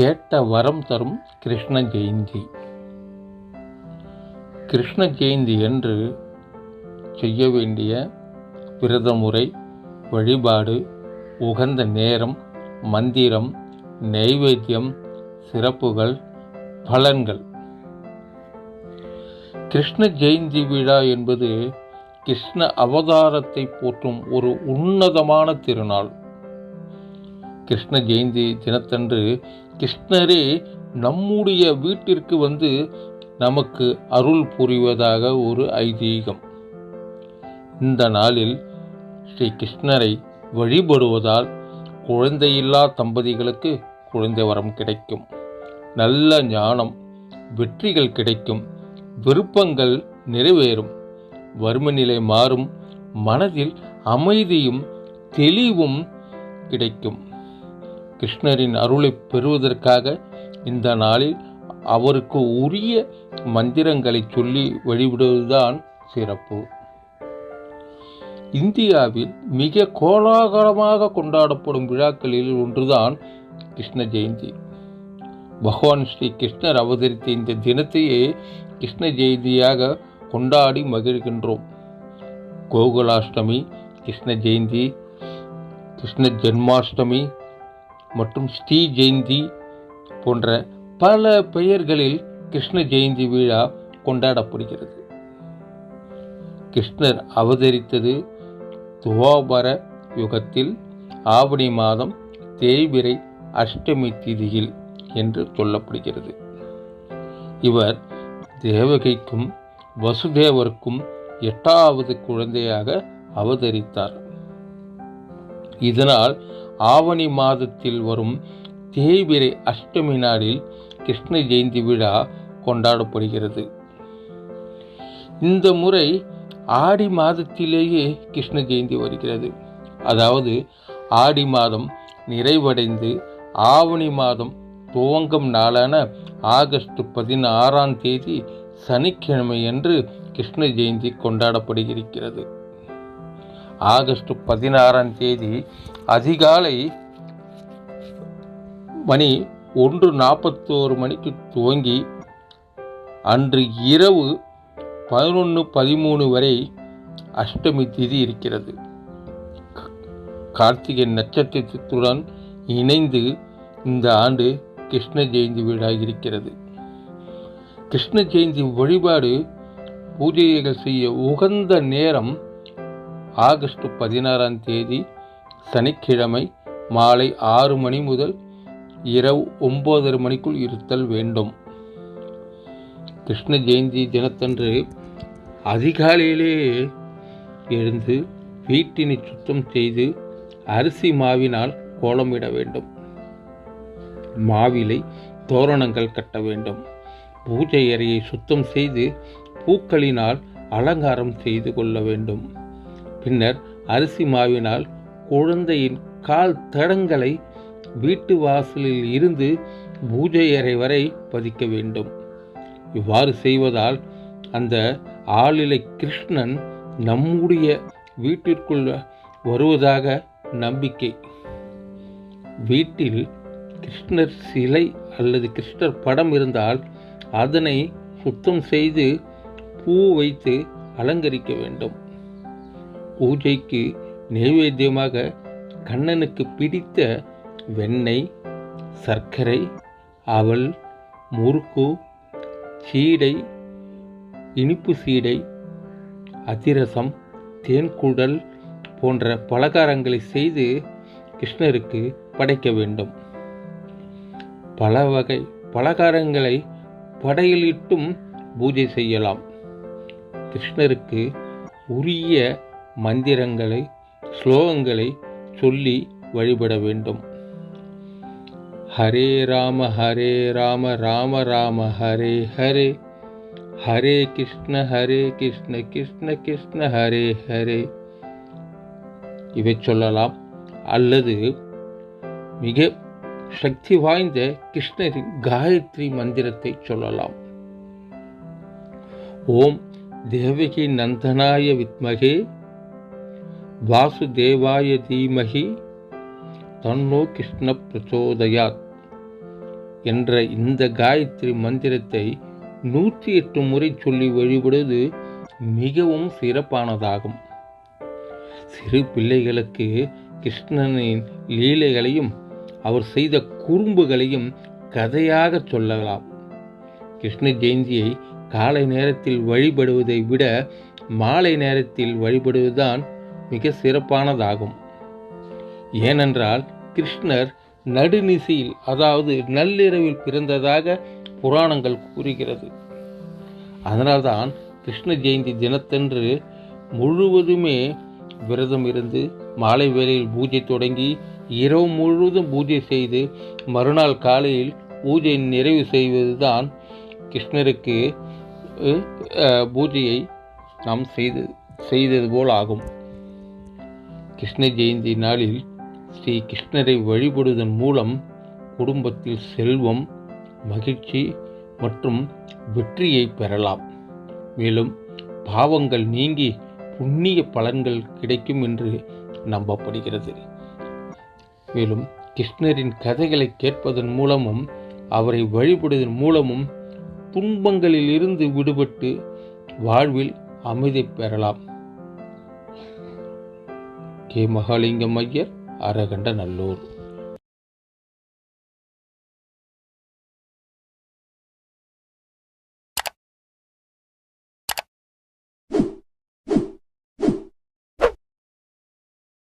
கேட்ட வரம் தரும் கிருஷ்ண ஜெயந்தி. கிருஷ்ண ஜெயந்தி என்று செய்ய வேண்டிய விரத முறை வழிபாடு உகந்த நேரம் மந்திரம் நைவேத்தியம் சிறப்புகள் பலன்கள். கிருஷ்ண ஜெயந்தி விழா என்பது கிருஷ்ண அவதாரத்தை போற்றும் ஒரு உன்னதமான திருநாள். கிருஷ்ண ஜெயந்தி தினத்தன்று கிருஷ்ணரே நம்முடைய வீட்டிற்கு வந்து நமக்கு அருள் புரிவதாக ஒரு ஐதீகம். இந்த நாளில் ஸ்ரீ கிருஷ்ணரை வழிபடுவதால் குழந்தையில்லா தம்பதிகளுக்கு குழந்தை வரம் கிடைக்கும். நல்ல ஞானம் வெற்றிகள் கிடைக்கும். விருப்பங்கள் நிறைவேறும். வறுமை நிலை மாறும். மனதில் அமைதியும் தெளிவும் கிடைக்கும். கிருஷ்ணரின் அருளை பெறுவதற்காக இந்த நாளில் அவருக்கு உரிய மந்திரங்களை சொல்லி வழிபடுவதுதான் சிறப்பு. இந்தியாவில் மிக கோலாகலமாக கொண்டாடப்படும் விழாக்களில் ஒன்றுதான் கிருஷ்ண ஜெயந்தி. பகவான் ஸ்ரீ கிருஷ்ணர் அவதரித்த இந்த தினத்தையே கிருஷ்ண ஜெயந்தியாக கொண்டாடி மகிழ்கின்றோம். கோகுலாஷ்டமி கிருஷ்ண ஜெயந்தி கிருஷ்ண ஜென்மாஷ்டமி மற்றும் ஸ்ரீ ஜெயந்தி போன்ற பல பெயர்களில் கிருஷ்ண ஜெயந்தி விழா கொண்டாடப்படுகிறது. கிருஷ்ணர் அவதரித்தது துவாபர யுகத்தில் ஆவணி மாதம் தேய்பிரை அஷ்டமி திதியில் என்று சொல்லப்படுகிறது. இவர் தேவகைக்கும் வசுதேவருக்கும் எட்டாவது குழந்தையாக அவதரித்தார். இதனால் ஆவணி மாதத்தில் வரும் தேய்பிரை அஷ்டமி நாளில் கிருஷ்ண ஜெயந்தி விழா கொண்டாடப்படுகிறது. இந்த முறை ஆடி மாதத்திலேயே கிருஷ்ண ஜெயந்தி வருகிறது. அதாவது ஆடி மாதம் நிறைவடைந்து ஆவணி மாதம் துவங்கும் நாளான ஆகஸ்ட் பதினாறாம் தேதி சனிக்கிழமை அன்று கிருஷ்ண ஜெயந்தி கொண்டாடப்படுகிறது. ஆகஸ்ட் பதினாறாம் தேதி அதிகாலை மணி ஒன்று நாற்பத்தோரு மணிக்கு துவங்கி அன்று இரவு பதினொன்று பதிமூணு வரை அஷ்டமி திதி இருக்கிறது. கார்த்திகை நட்சத்திரத்துடன் இணைந்து இந்த ஆண்டு கிருஷ்ண ஜெயந்தி வீடாக இருக்கிறது. கிருஷ்ண ஜெயந்தி வழிபாடு பூஜைகள் செய்ய உகந்த நேரம் ஆகஸ்ட் பதினாறாம் தேதி சனிக்கிழமை மாலை ஆறு மணி முதல் இரவு ஒம்பதரை மணிக்குள் இருத்தல் வேண்டும். கிருஷ்ண ஜெயந்தி தினத்தன்று அதிகாலையிலே எழுந்து வீட்டினை சுத்தம் செய்து அரிசி மாவினால் கோலமிட வேண்டும். மாவிலை தோரணங்கள் கட்ட வேண்டும். பூஜை அறையை சுத்தம் செய்து பூக்களினால் அலங்காரம் செய்து கொள்ள வேண்டும். பின்னர் அரிசி மாவினால் குழந்தையின் கால் தடங்களை வீட்டு வாசலில் இருந்து பூஜை அறை வரை பதிக்க வேண்டும். இவ்வாறு செய்வதால் அந்த ஆளிலை கிருஷ்ணன் நம்முடைய வீட்டிற்குள் வருவதாக நம்பிக்கை. வீட்டில் கிருஷ்ணர் சிலை அல்லது கிருஷ்ணர் படம் இருந்தால் அதனை சுத்தம் செய்து பூ வைத்து அலங்கரிக்க வேண்டும். பூஜைக்கு நைவேத்தியமாக கண்ணனுக்கு பிடித்த வெண்ணெய் சர்க்கரை அவல் முறுக்கு சீடை இனிப்பு சீடை அதிரசம் தேன்குடல் போன்ற பலகாரங்களை செய்து கிருஷ்ணருக்கு படைக்க வேண்டும். பல வகை பலகாரங்களை படையலிட்டும் பூஜை செய்யலாம். கிருஷ்ணருக்கு உரிய மந்திரங்களை ஸ்லோகங்களை சொல்லி வழிபட வேண்டும். ஹரே ராம ஹரே ராம ராம ராம ஹரே ஹரே. ஹரே கிருஷ்ண ஹரே கிருஷ்ண கிருஷ்ண கிருஷ்ண ஹரே ஹரே. இவை சொல்லலாம். அல்லது மிக சக்தி வாய்ந்த கிருஷ்ணரின் காயத்ரி மந்திரத்தை சொல்லலாம். ஓம் தேவகி நந்தனாய வித்மகே. வாசுதேவாய தீமகி தன்னோ கிருஷ்ண பிரச்சோதயாத் என்ற இந்த காயத்ரி மந்திரத்தை நூற்றி எட்டு முறை சொல்லி வழிபடுவது மிகவும் சிறப்பானதாகும். சிறு பிள்ளைகளுக்கு கிருஷ்ணனின் லீலைகளையும் அவர் செய்த குறும்புகளையும் கதையாக சொல்லலாம். கிருஷ்ண ஜெயந்தியை காலை நேரத்தில் வழிபடுவதை விட மாலை நேரத்தில் வழிபடுவதுதான் மிக சிறப்பானதாகும். ஏனென்றால் கிருஷ்ணர் நடுநிசையில் அதாவது நள்ளிரவில் பிறந்ததாக புராணங்கள் கூறுகிறது. அதனால்தான் கிருஷ்ண ஜெயந்தி தினத்தன்று முழுவதுமே விரதம் இருந்து மாலை வேளையில் பூஜை தொடங்கி இரவு முழுவதும் பூஜை செய்து மறுநாள் காலையில் பூஜை நிறைவு செய்வதுதான் கிருஷ்ணருக்கு பூஜையை நாம் செய்து செய்தது போல் ஆகும். கிருஷ்ண ஜெயந்தி நாளில் ஸ்ரீ கிருஷ்ணரை வழிபடுவதன் மூலம் குடும்பத்தில் செல்வம் மகிழ்ச்சி மற்றும் வெற்றியை பெறலாம். மேலும் பாவங்கள் நீங்கி புண்ணிய பலன்கள் கிடைக்கும் என்று நம்பப்படுகிறது. மேலும் கிருஷ்ணரின் கதைகளை கேட்பதன் மூலமும் அவரை வழிபடுவதன் மூலமும் துன்பங்களில் இருந்து விடுபட்டு வாழ்வில் அமைதி பெறலாம். கே மகாலிங்கம் ஐயர் அரகண்ட நல்லூர்